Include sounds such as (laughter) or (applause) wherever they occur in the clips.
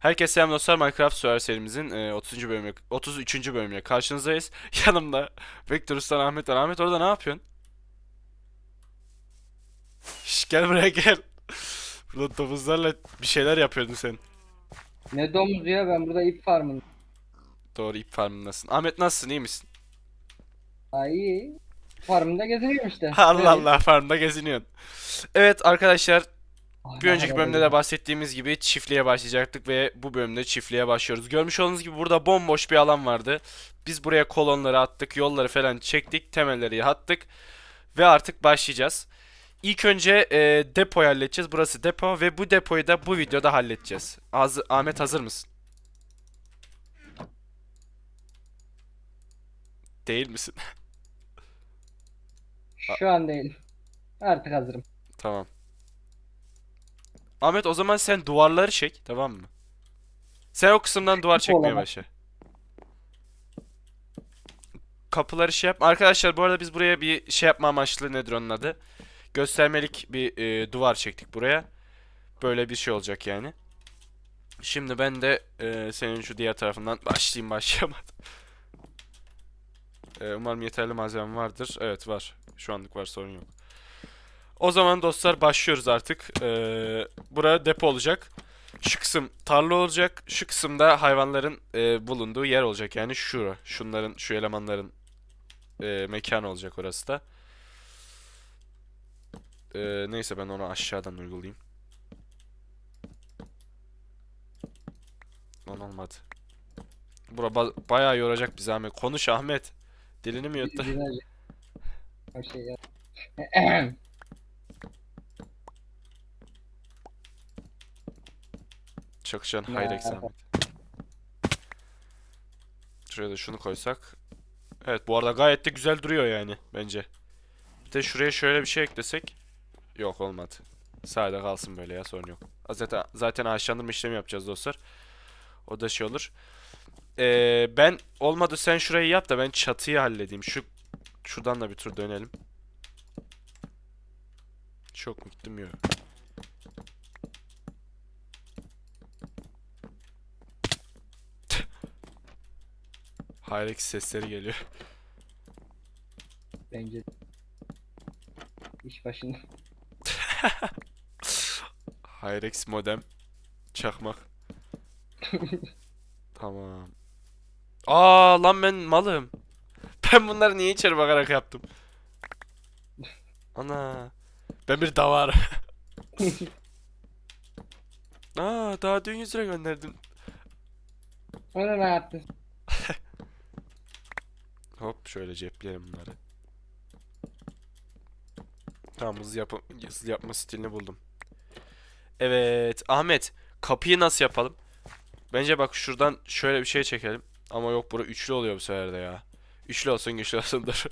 Herkese selam dostlar Minecraft Survivor serimizin e, 30. bölümüne 33. bölümüne karşınızdayız. (laughs) Yanımda Vectorus'tan Ahmet var. Ahmet orada ne yapıyorsun? (laughs) Şş, gel buraya gel. Burada domuzlarla bir şeyler yapıyordun sen. Ne domuz ya ben burada ip farmındayım. Doğru ip farmındasın. Ahmet nasılsın iyi misin? Ay iyi. Farmında geziniyorum işte. (laughs) Allah. Allah farmda geziniyorsun. Evet arkadaşlar bir önceki bölümde de bahsettiğimiz gibi çiftliğe başlayacaktık ve bu bölümde çiftliğe başlıyoruz. Görmüş olduğunuz gibi burada bomboş bir alan vardı. Biz buraya kolonları attık, yolları falan çektik, temelleri attık ve artık başlayacağız. İlk önce e, depoyu halledeceğiz. Burası depo ve bu depoyu da bu videoda halledeceğiz. Az Ahmet hazır mısın? Değil misin? (laughs) Şu an değil. Artık hazırım. Tamam. Ahmet o zaman sen duvarları çek, tamam mı? Sen o kısımdan duvar çekmeye Olamaz. başla. Kapıları şey yapma. Arkadaşlar bu arada biz buraya bir şey yapma amaçlı nedir onun adı? Göstermelik bir e, duvar çektik buraya. Böyle bir şey olacak yani. Şimdi ben de e, senin şu diğer tarafından başlayayım başlayamadım. E, umarım yeterli malzemem vardır. Evet var. Şu anlık var sorun yok. O zaman dostlar başlıyoruz artık. Ee, buraya depo olacak. Şu kısım tarla olacak. Şu kısımda hayvanların e, bulunduğu yer olacak. Yani şura. Şunların, şu elemanların e, mekanı olacak orası da. Ee, neyse ben onu aşağıdan uygulayayım. Lan olmadı. Bura ba- bayağı yoracak bizi Ahmet. Konuş Ahmet. Dilini mi yuttu? O (laughs) şey ya. (clears throat) Çakışan Ya. Hayrex Ahmet. Şuraya da şunu koysak. Evet bu arada gayet de güzel duruyor yani bence. Bir de şuraya şöyle bir şey eklesek. Yok olmadı. Sade kalsın böyle ya sorun yok. Zaten, zaten ağaçlandırma işlemi yapacağız dostlar. O da şey olur. Ee, ben olmadı sen şurayı yap da ben çatıyı halledeyim. Şu şuradan da bir tur dönelim. Çok mu gittim yok. Hayrex sesleri geliyor. (laughs) Bence. İş başında. Hyrex modem. Çakmak. (laughs) Tamam. Aa lan ben malım. (laughs) Ben bunları niye içeri bakarak yaptım? Ana. Ben bir davar. Aa daha dün 100 lira gönderdim. Onu ne yaptın? Hop şöyle cepleyelim bunları. Tamam hızlı, yapı hızlı yapma stilini buldum. Evet Ahmet kapıyı nasıl yapalım? Bence bak şuradan şöyle bir şey çekelim. Ama yok bura üçlü oluyor bu sefer de ya. Üçlü olsun güçlü olsun (laughs) dur.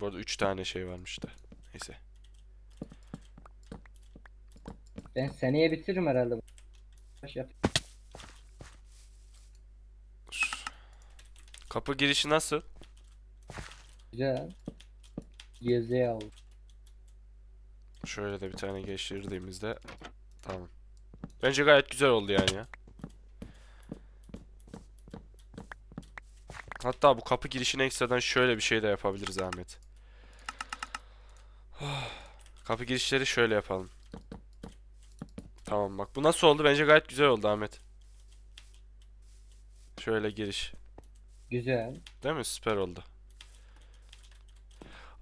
Bu arada üç tane şey varmış da. Neyse. Ben seneye bitiririm herhalde. Yap. Kapı girişi nasıl? Güzel. Gezi al. Şöyle de bir tane geçirdiğimizde tamam. Bence gayet güzel oldu yani ya. Hatta bu kapı girişine ekstradan şöyle bir şey de yapabiliriz Ahmet. (sighs) Kapı girişleri şöyle yapalım. Tamam bak bu nasıl oldu? Bence gayet güzel oldu Ahmet. Şöyle giriş. Güzel. Değil mi? Süper oldu.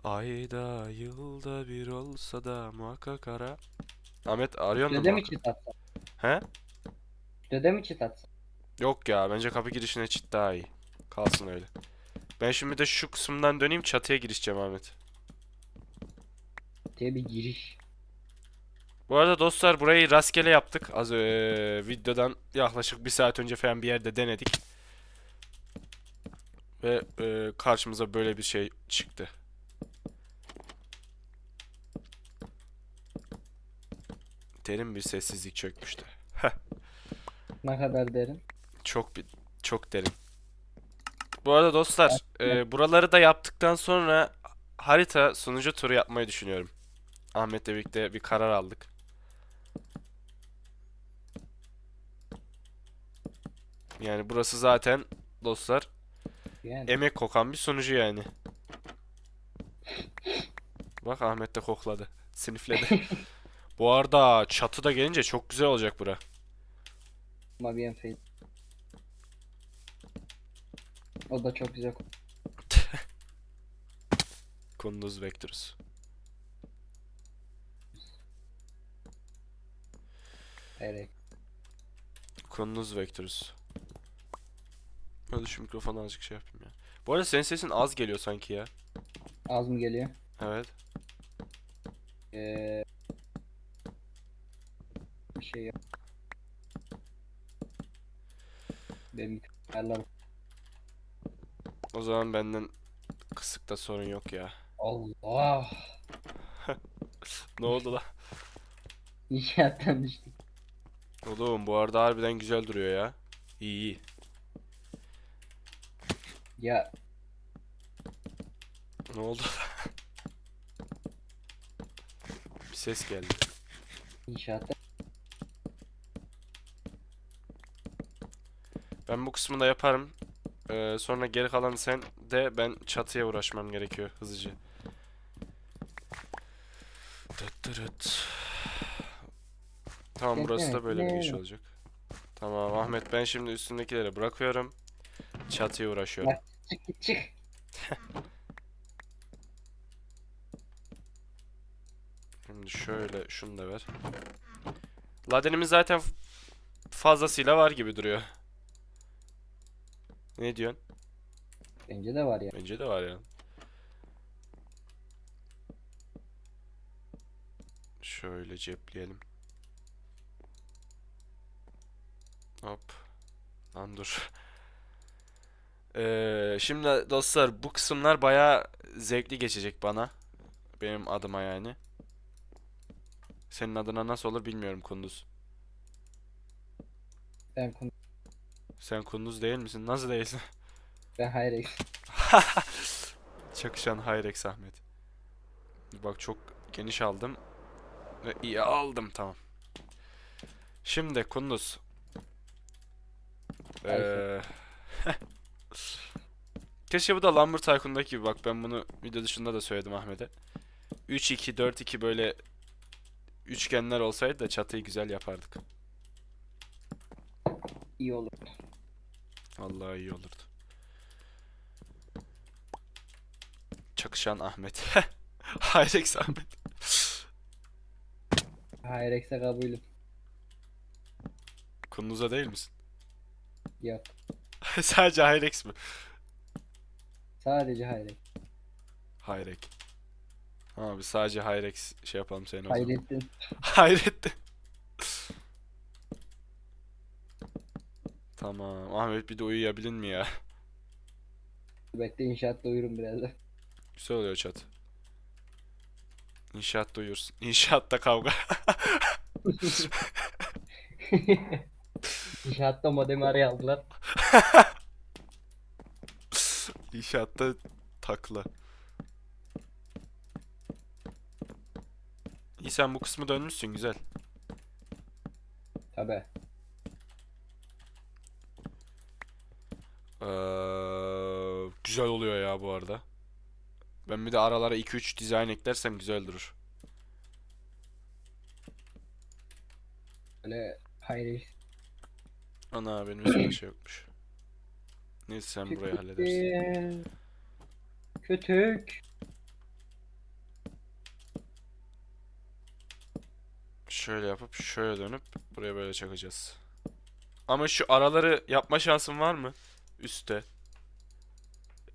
Ayda yılda bir olsa da muhakkak ara. Ahmet arıyorsun da Dede mi çit atsa? He? Dede mi çit atsa? Yok ya bence kapı girişine çit daha iyi. Kalsın öyle. Ben şimdi de şu kısımdan döneyim çatıya girişeceğim Ahmet. diye bir giriş. Bu arada dostlar burayı rastgele yaptık. Az eee, videodan yaklaşık bir saat önce falan bir yerde denedik. Ve e, karşımıza böyle bir şey çıktı. Derin bir sessizlik çökmüştü. Ne kadar derin? Çok bir çok derin. Bu arada dostlar, e, buraları da yaptıktan sonra harita sunucu turu yapmayı düşünüyorum. Ahmet'le birlikte bir karar aldık. Yani burası zaten dostlar yani emek kokan bir sunucu yani. Bak Ahmet de kokladı. Sinifledi. (laughs) Bu arada çatı da gelince çok güzel olacak bura. ama bir enfeyi. O da çok güzel. (laughs) Kunduz Vectorus. Evet. Kunduz Vectorus. Hadi şu mikrofonu azıcık şey yapayım ya. Bu arada senin sesin az geliyor sanki ya. Az mı geliyor? Evet. Ee, bir şey yok. Benim ayarlarım. O zaman benden kısıkta sorun yok ya. Allah. (laughs) Ne oldu la? İnşaattan düştük. Oğlum bu arada harbiden güzel duruyor ya. İyi iyi. Ya Ne oldu? (laughs) Bir ses geldi. inşaatta Ben bu kısmını da yaparım. Ee, sonra geri kalan sen de ben çatıya uğraşmam gerekiyor hızlıca. Dıt dırıt. Tamam burası da böyle bir giriş olacak. Tamam Ahmet ben şimdi üstündekileri bırakıyorum. Çatıya uğraşıyorum. Çık git çık. Şimdi şöyle şunu da ver. Ladenimiz zaten fazlasıyla var gibi duruyor. Ne diyorsun? Bence de var ya. Bence de var ya. Şöyle cepleyelim. Hop. Lan dur. Ee, şimdi dostlar bu kısımlar bayağı zevkli geçecek bana. Benim adıma yani. Senin adına nasıl olur bilmiyorum Kunduz. Ben konu Sen Kunduz değil misin? Nasıl değilsin? (laughs) ben hayır (laughs) Çakışan Hayrex Ahmet. Bak çok geniş aldım. Ve iyi aldım tamam. Şimdi Kunduz. Ee, (laughs) Keşke bu da Lumber Tycoon'daki gibi bak ben bunu video dışında da söyledim Ahmet'e. 3-2 4-2 böyle üçgenler olsaydı da çatıyı güzel yapardık. iyi olur. Vallahi iyi olurdu. Çakışan Ahmet. (laughs) Hayrex Ahmet. Hayır ekse kabulüm. Kunduz'a değil misin? Yok. (laughs) Sadece Hayrex mi? Sadece hayır. Hayrex. Abi sadece Hayrex şey yapalım seni o zaman. Hayrettin. (laughs) Hayrettin. Tamam. Ahmet bir de uyuyabilin mi ya? Bekle inşaatta uyurum birazdan. Güzel oluyor çat. İnşaatta uyursun. (laughs) İnşaatta kavga. (laughs) İnşaatta modemi araya aldılar. İnşaatta takla. İyi sen bu kısmı dönmüşsün güzel. Tabi. Ee, güzel oluyor ya bu arada. Ben bir de aralara 2-3 dizayn eklersem güzel durur. Böyle hayır. Ana benim üstümde şey yokmuş. Neyse sen burayı halledersin. Kötük. Şöyle yapıp şöyle dönüp buraya böyle çakacağız. Ama şu araları yapma şansın var mı? Üste.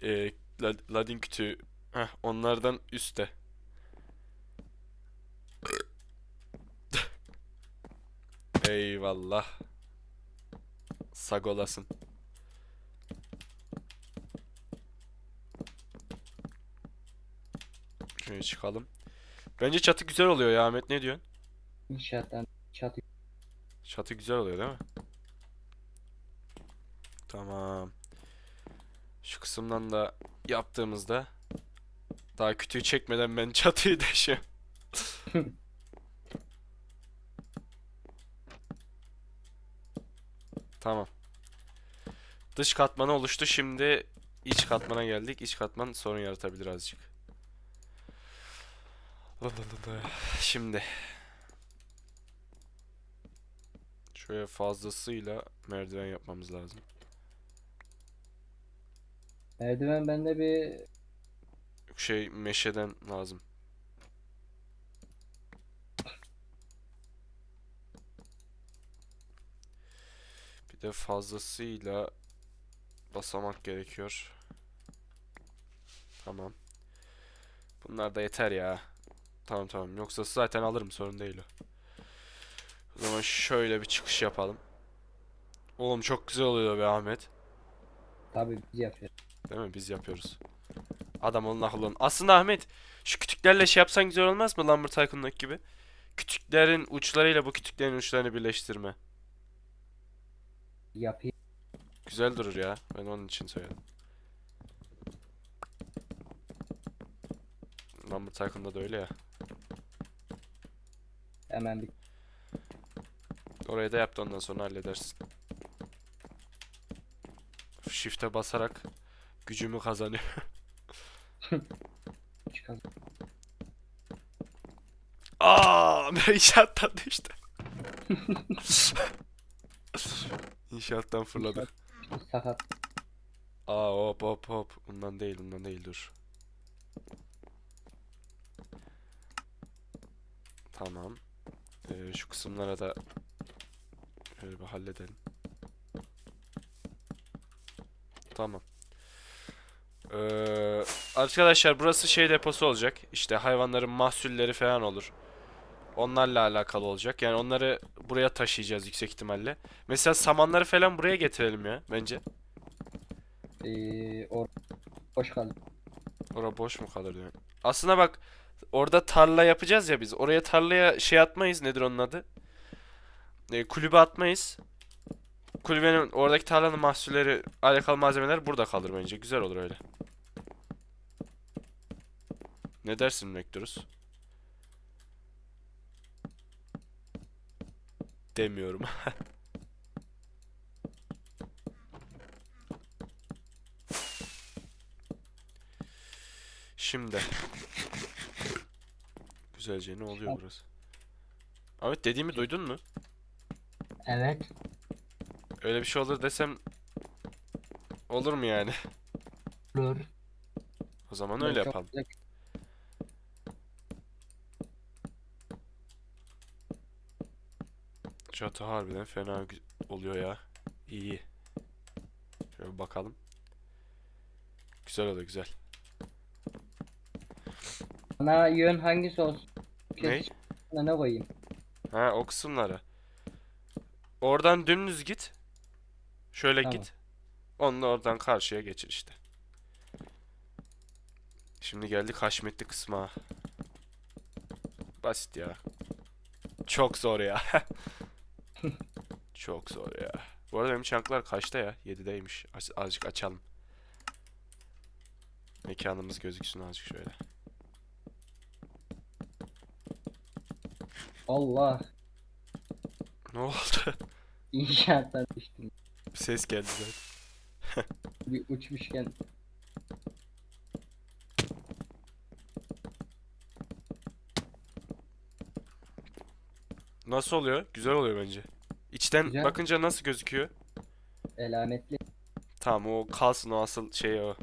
Ee, la- ladin kütüğü. Heh, onlardan üste. (laughs) Eyvallah. Sagolasın. Şuraya çıkalım. Bence çatı güzel oluyor ya Ahmet ne diyorsun? İnşaattan çatı. Çatı güzel oluyor değil mi? Tamam. Şu kısımdan da yaptığımızda daha kütüğü çekmeden ben çatıyı deşiyorum. (laughs) Tamam. Dış katmanı oluştu. Şimdi iç katmana geldik. İç katman sorun yaratabilir azıcık. (sighs) Şimdi şöyle fazlasıyla merdiven yapmamız lazım. Merdiven bende bir Şey meşeden lazım. Bir de fazlasıyla basamak gerekiyor. Tamam. Bunlar da yeter ya. Tamam tamam. Yoksa zaten alırım sorun değil o. O zaman şöyle bir çıkış yapalım. Oğlum çok güzel oluyor be Ahmet. tabii biz yapıyoruz. Değil mi? Biz yapıyoruz. Adam olun akıllı olun. Aslında Ahmet şu kütüklerle şey yapsan güzel olmaz mı Lambert Tycoon'daki gibi? Kütüklerin uçlarıyla bu kütüklerin uçlarını birleştirme. Yapayım. Güzel durur ya. Ben onun için söyledim. Lambert Tycoon'da da öyle ya. Hemen bir Orayı da yaptı ondan sonra halledersin. Shift'e basarak gücümü kazanıyor. (laughs) çıkalım. Aa, ben (laughs) inşaattan düştüm. (laughs) İnşaattan fırladık. Sakat. Aa hop hop hop. Bundan değil, bundan değil dur. Tamam. Ee, şu kısımlara da şöyle bir halledelim. Tamam. Ee, arkadaşlar burası şey deposu olacak. İşte hayvanların mahsulleri falan olur. Onlarla alakalı olacak. Yani onları buraya taşıyacağız yüksek ihtimalle. Mesela samanları falan buraya getirelim ya bence. Ee, or boş kaldı. Ora boş mu kalır diyor. Aslında bak orada tarla yapacağız ya biz. Oraya tarlaya şey atmayız. Nedir onun adı? E, kulübe atmayız. Kulübenin oradaki tarlanın mahsulleri, alakalı malzemeler burada kalır bence. Güzel olur öyle. Ne dersin Nektarus? Demiyorum. (laughs) Şimdi. Güzelce ne oluyor burası? Ahmet dediğimi duydun mu? Evet. Öyle bir şey olur desem olur mu yani? (laughs) Olur. O zaman öyle yapalım. Çatı harbiden fena gü- oluyor ya. İyi. Şöyle bir bakalım. Güzel oluyor güzel. Ana yön hangisi olsun? Ne? Kesişine ne koyayım? Ha o kısımlara. Oradan dümdüz git. Şöyle Tamam. git. Onunla oradan karşıya geçir işte. Şimdi geldik haşmetli kısma. Basit ya. Çok zor ya. (laughs) Çok zor ya. Bu arada benim çanklar kaçta ya? 7'deymiş. Az- azıcık açalım. Mekanımız gözüksün azıcık şöyle. Allah. Ne oldu? (laughs) İnşaattan düştüm. Bir ses geldi zaten. (laughs) Bir uçmuşken. Nasıl oluyor? Güzel oluyor bence. İçten Güzel. bakınca nasıl gözüküyor? Elametli. Tamam o kalsın o asıl şey o.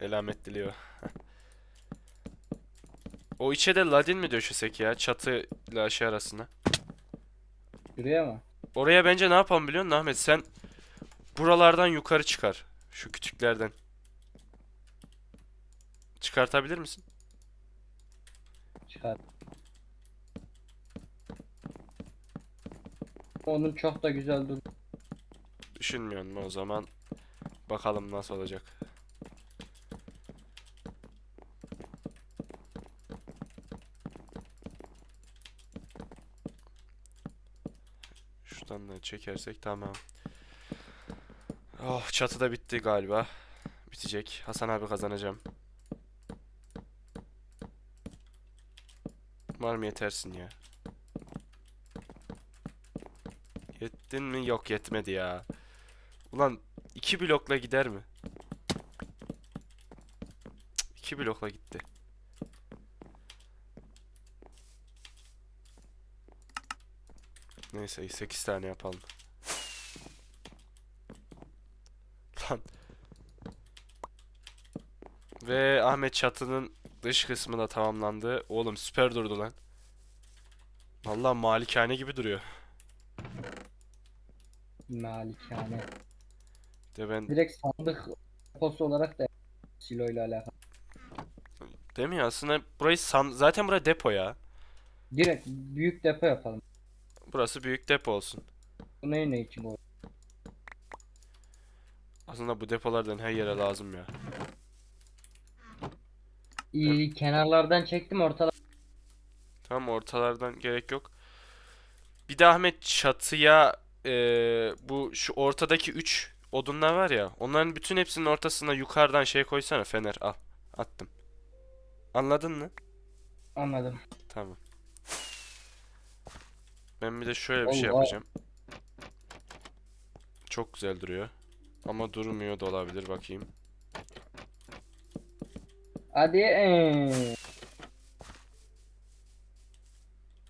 Elametliliği o. o içe de ladin mi döşesek ya çatıyla şey arasına? Şuraya mı? Oraya bence ne yapalım biliyor musun Ahmet? Sen buralardan yukarı çıkar. Şu kütüklerden. Çıkartabilir misin? Çıkar. Onun çok da güzel dur. Düşünmüyorum o zaman. Bakalım nasıl olacak. Şuradan da çekersek tamam. Oh çatı da bitti galiba. Bitecek. Hasan abi kazanacağım. Umarım yetersin ya. Yettin mi? Yok yetmedi ya. Ulan İki blokla gider mi? Cık, İki blokla gitti. Neyse 8 tane yapalım. Lan. Ve Ahmet çatının dış kısmı da tamamlandı. Oğlum süper durdu lan. Vallahi malikane gibi duruyor. Malikane. De ben Direkt sandık deposu olarak da silo ile alakalı. değil mi ya? Aslında burayı san zaten bura depo ya. Direkt büyük depo yapalım. Burası büyük depo olsun. Bu ne ne için bu? Aslında bu depolardan her yere lazım ya. İyi kenarlardan çektim ortalar. Tamam ortalardan gerek yok. Bir de Ahmet çatıya eee, bu şu ortadaki 3 odunlar var ya. Onların bütün hepsinin ortasına yukarıdan şey koysana fener al. Attım. Anladın mı? Anladım. Tamam. Ben bir de şöyle bir şey Allah. yapacağım. Çok güzel duruyor. Ama durmuyor da olabilir bakayım. Hadi ee.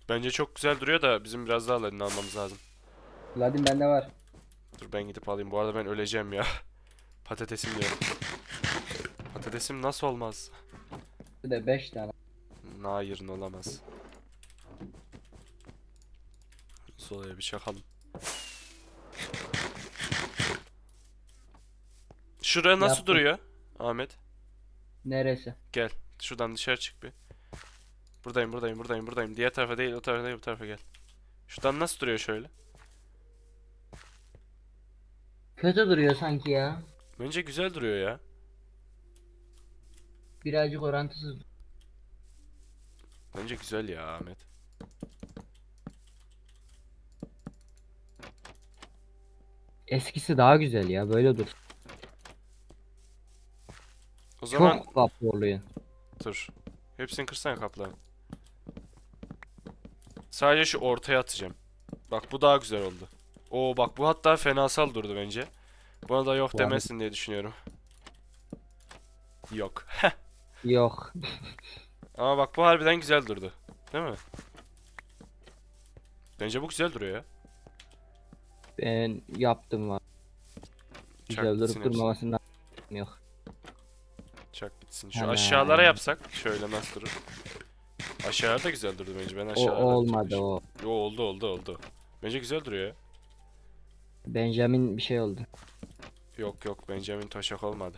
Bence çok güzel duruyor da bizim biraz daha ladin almamız lazım. Ladin bende var. Dur ben gidip alayım. Bu arada ben öleceğim ya. (laughs) Patatesim diyorum. Patatesim nasıl olmaz? Bir de 5 tane. Hayır olamaz. Solaya bir çakalım. Şuraya nasıl Yaptım. duruyor Ahmet? Neresi? Gel. Şuradan dışarı çık bir. Buradayım, buradayım, buradayım, buradayım. Diğer tarafa değil, o tarafa değil, bu tarafa gel. Şuradan nasıl duruyor şöyle? Kötü duruyor sanki ya. Bence güzel duruyor ya. Birazcık orantısız. Bence güzel ya Ahmet. Eskisi daha güzel ya böyle dur. O zaman Çok kaplı oluyor. dur. Hepsini kırsana kaplan. Sadece şu ortaya atacağım. Bak bu daha güzel oldu. Oo bak bu hatta fenasal durdu bence. Buna da yok Vay. demezsin diye düşünüyorum. Yok. Yok. Ama bak bu harbiden güzel durdu. Değil mi? Bence bu güzel duruyor ya. Ben yaptım var. Güzel durup durmamasından yok. Çak gitsin. Şu Ana. aşağılara yapsak şöyle nasıl durur? Aşağıda güzel durdu bence. Ben O aşağıda olmadı o. Yo oldu oldu oldu. Bence güzel duruyor ya. Benjamin bir şey oldu. Yok yok Benjamin Toşak olmadı.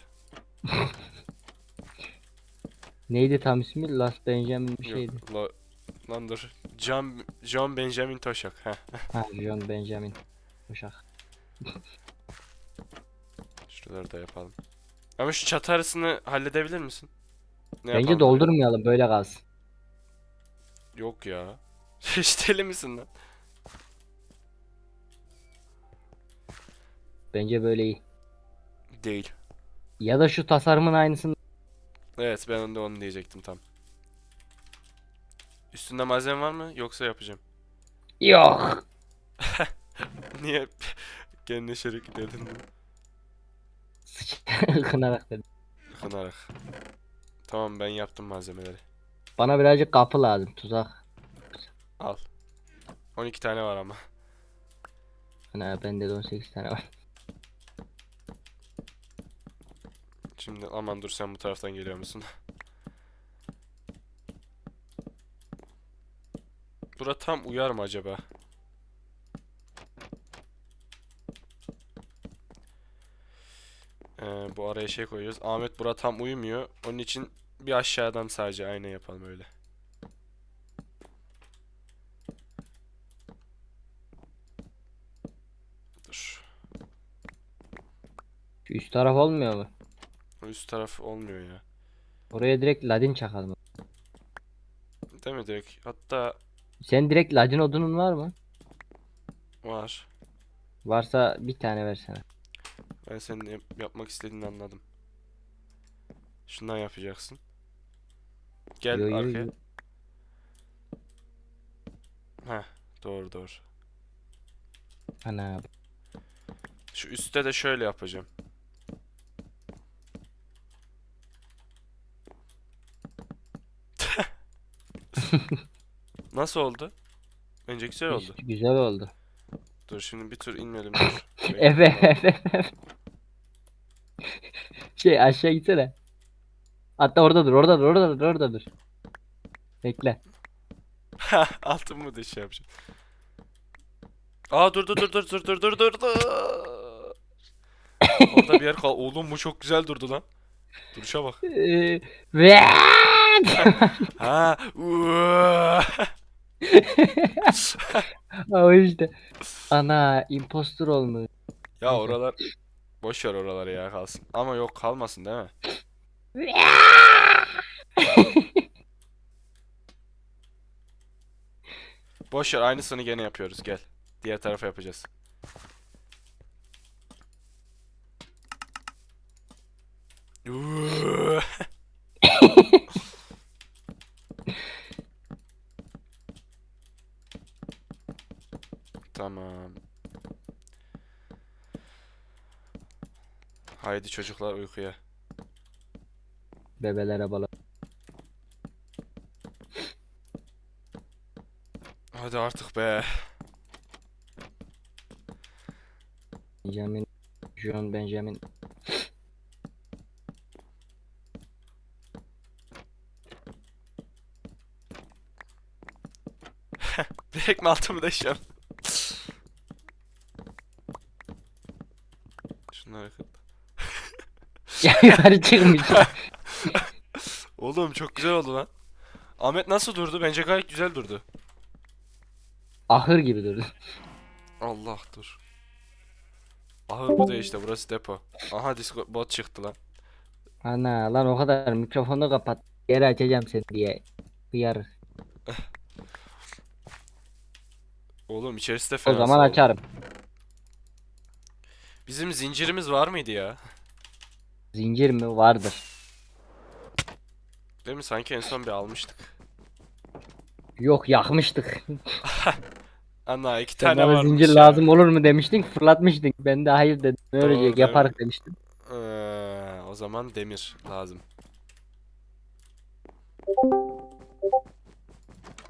(laughs) Neydi tam ismi? Last Benjamin bir şeydi. Yok la, lan dur. John, John Benjamin Toşak. Heh. Ha John Benjamin. Uşak. Şuraları da yapalım. Ama şu çatı arasını halledebilir misin? Ne Bence yapalım? doldurmayalım böyle kalsın. Yok ya. (laughs) Hiç deli misin lan? Bence böyle iyi. Değil. Ya da şu tasarımın aynısını Evet ben de onu diyecektim tam. Üstünde malzeme var mı? Yoksa yapacağım. Yok. (laughs) (laughs) Niye kendine şerik dedin? (laughs) Kınarak dedim. Kınarak. Tamam ben yaptım malzemeleri. Bana birazcık kapı lazım tuzak. Al. 12 tane var ama. Ana bende de 18 tane var. Şimdi aman dur sen bu taraftan geliyor musun? Bura tam uyar mı acaba? Ee, bu araya şey koyuyoruz. Ahmet bura tam uyumuyor. Onun için bir aşağıdan sadece ayna yapalım öyle. Dur. Şu üst taraf olmuyor mu? O Üst taraf olmuyor ya. Oraya direkt ladin çakalım. Değil mi direkt? Hatta Sen direkt ladin odunun var mı? var. Varsa bir tane versene. Ben senin yapmak istediğini anladım. Şundan yapacaksın. Gel yo, arkaya. Yo. Heh, doğru doğru. Ana. Şu üstte de şöyle yapacağım. (laughs) Nasıl oldu? Önce güzel oldu. Güzel oldu. Dur şimdi bir tur inmeyelim. Dur. (laughs) evet evet evet. (laughs) Şey aşağı gitsene. Hatta orada dur orada dur orada dur orada dur. Bekle. (laughs) Altın mı şey yapacağım? Aa dur dur dur dur dur dur dur dur dur. (laughs) Orada bir yer kal. Oğlum bu çok güzel durdu lan. Duruşa bak. Ee, Ve Ha. uuu. o işte. Ana impostor olmuş. ya oralar boş ver oraları ya kalsın. Ama yok kalmasın değil mi? (laughs) Boş ver aynısını gene yapıyoruz gel. Diğer tarafa yapacağız. Uuu. Tamam. Haydi çocuklar uykuya. Bebelere bala. Hadi artık be. Benjamin. John Benjamin. (laughs) Direkt mi altımı değişeceğim? Şunları kır. Ya (laughs) yukarı çıkmış. Oğlum çok güzel oldu lan. Ahmet nasıl durdu? Bence gayet güzel durdu. Ahır gibi durdu. Allah dur. Ahır bu da işte burası depo. Aha disco bot çıktı lan. Ana lan o kadar mikrofonu kapat. Geri açacağım seni diye. Hıyar. Oğlum içerisi de O fena. zaman açarım. Bizim zincirimiz var mıydı ya? Zincir mi? Vardır. Değil mi? Sanki en son bir almıştık. Yok yakmıştık. (laughs) Ana iki Sen tane bana varmış zincir ya. lazım olur mu demiştin. Fırlatmıştın. Ben de hayır dedim. Doğru, değil yaparız demiştim. Ee, o zaman demir lazım.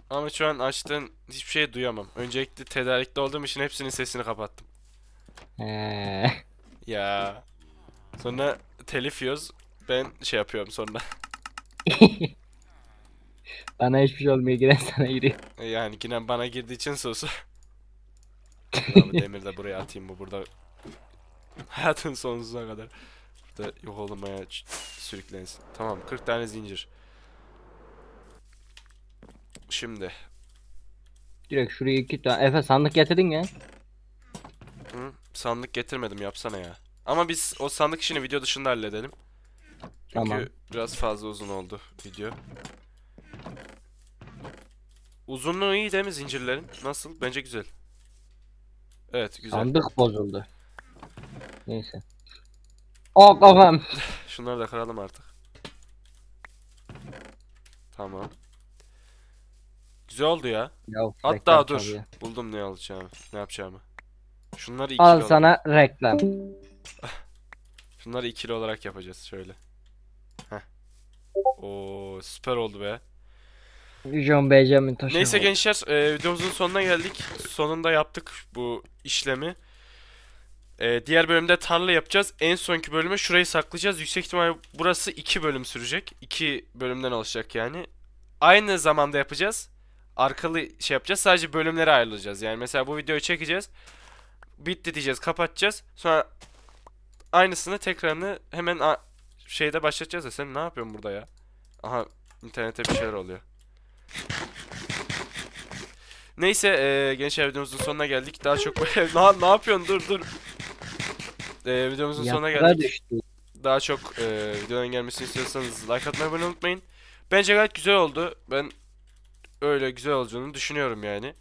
Ama şu an açtığın hiçbir şey duyamam. Öncelikle tedarikte olduğum için hepsinin sesini kapattım. He. Ya. Sonra telif yiyoruz. Ben şey yapıyorum sonra. (laughs) Bana hiçbir şey olmuyor. Giren sana giriyor. Yani yine bana girdiği için. (laughs) Abi demir de buraya atayım bu burada. Hayatın sonsuzuna kadar. Burada yok olmaya sürüklensin. Tamam 40 tane zincir. Şimdi. Direkt şuraya iki tane. Efe sandık getirdin ya. Hı, sandık getirmedim yapsana ya. Ama biz o sandık işini video dışında halledelim. Çünkü Tamam. biraz fazla uzun oldu video. Uzunluğu iyi değil mi zincirlerin? Nasıl? Bence güzel. Evet güzel. Sandık bozuldu. Neyse. Oh kafam. (laughs) Şunları da kıralım artık. Tamam. Güzel oldu ya. Ya, Hatta reklam dur. çalıyor. Buldum ne alacağımı. Ne yapacağımı. Şunları ikili Al olarak- sana reklam. Şunları ikili olarak yapacağız şöyle. Heh. Oo süper oldu be. John Benjamin taşı. Neyse gençler e, videomuzun sonuna geldik. Sonunda yaptık bu işlemi. E, diğer bölümde tarla yapacağız. En sonki bölüme şurayı saklayacağız. Yüksek ihtimal burası iki bölüm sürecek. İki bölümden oluşacak yani. Aynı zamanda yapacağız. Arkalı şey yapacağız. Sadece bölümlere ayrılacağız. Yani mesela bu videoyu çekeceğiz. Bitti diyeceğiz, kapatacağız. Sonra aynısını tekrarını hemen şeyde başlatacağız da sen ne yapıyorsun burada ya? Aha internete bir şeyler oluyor. Neyse eee gençler videomuzun sonuna geldik. Daha çok ne, (laughs) ne yapıyorsun dur dur. Eee videomuzun sonuna Yaprağa geldik. düştü. Daha çok eee videoların gelmesini istiyorsanız like atmayı abone unutmayın. Bence gayet güzel oldu. Ben öyle güzel olacağını düşünüyorum yani.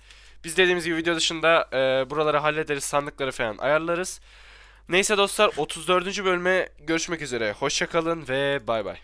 Biz dediğimiz gibi video dışında eee, buraları hallederiz, sandıkları falan ayarlarız. Neyse dostlar 34. bölüme görüşmek üzere. Hoşçakalın ve bay bay.